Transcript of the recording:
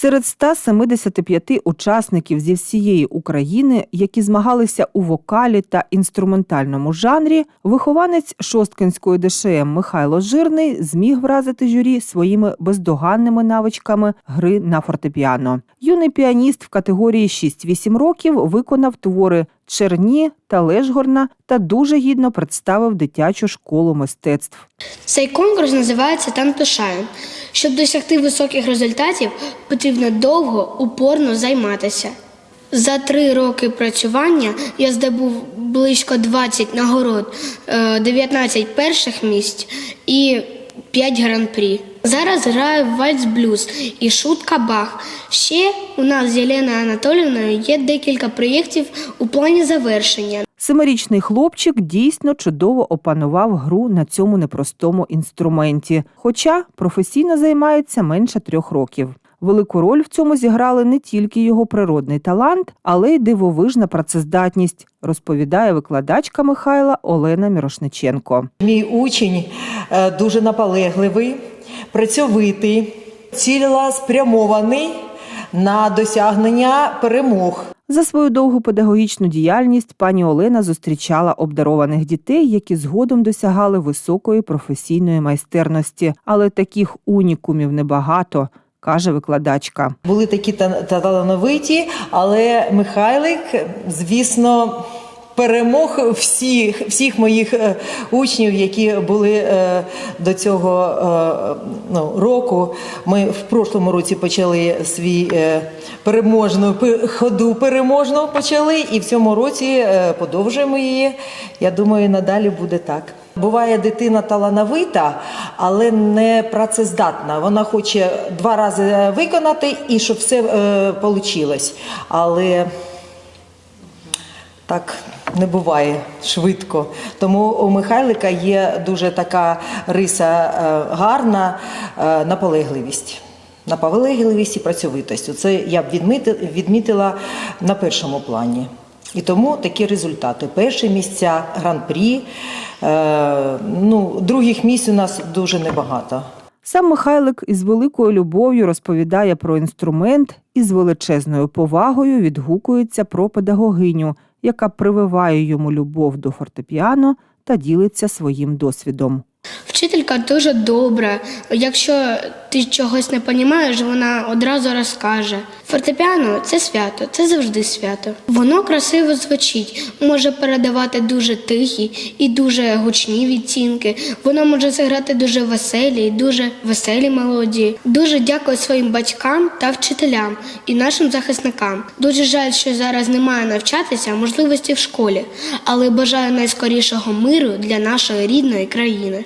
Серед 175 учасників зі всієї України, які змагалися у вокалі та інструментальному жанрі, вихованець Шосткинської ДШМ Михайло Жирний зміг вразити журі своїми бездоганними навичками гри на фортепіано. Юний піаніст в категорії 6-8 років виконав твори Черні та Лешгорна та дуже гідно представив дитячу школу мистецтв. Цей конкурс називається Тантушаєм. Щоб досягти високих результатів, потрібно довго, упорно займатися. За три роки працювання я здобув близько 20 нагород, е, 19 перших місць і 5 гран-прі. Зараз граю в вальс-блюз і шутка Бах. Ще у нас з Єленою Анатоліївною є декілька проєктів у плані завершення. Семирічний хлопчик дійсно чудово опанував гру на цьому непростому інструменті, хоча професійно займається менше трьох років. Велику роль в цьому зіграли не тільки його природний талант, але й дивовижна працездатність, розповідає викладачка Михайла Олена Мірошниченко. Мій учень е, дуже наполегливий, працьовитий, цілеспрямований на досягнення перемог. За свою довгу педагогічну діяльність пані Олена зустрічала обдарованих дітей, які згодом досягали високої професійної майстерності, але таких унікумів небагато, каже викладачка. Були такі та- та- талановиті, але Михайлик, звісно, перемог всіх, всіх моїх е, учнів, які були е, до цього е, ну, року. Ми в прошлому році почали свій переможну ходу переможну почали, і в цьому році подовжуємо її. Я думаю, надалі буде так. Буває дитина талановита, але не працездатна. Вона хоче два рази виконати і щоб все вийшло. Але так не буває швидко. Тому у Михайлика є дуже така риса е, гарна е, наполегливість. Наполегливість і працьовитість. Це я б відмітила на першому плані. І тому такі результати. Перші місця, гран-прі. Е, ну, других місць у нас дуже небагато. Сам Михайлик із великою любов'ю розповідає про інструмент і з величезною повагою відгукується про педагогиню, яка прививає йому любов до фортепіано та ділиться своїм досвідом. Вчителька дуже добра. Якщо ти чогось не розумієш, вона одразу розкаже. Фортепіано це свято, це завжди свято. Воно красиво звучить, може передавати дуже тихі і дуже гучні відцінки. Воно може зіграти дуже веселі і дуже веселі мелодії. Дуже дякую своїм батькам та вчителям і нашим захисникам. Дуже жаль, що зараз немає навчатися можливості в школі, але бажаю найскорішого миру для нашої рідної країни.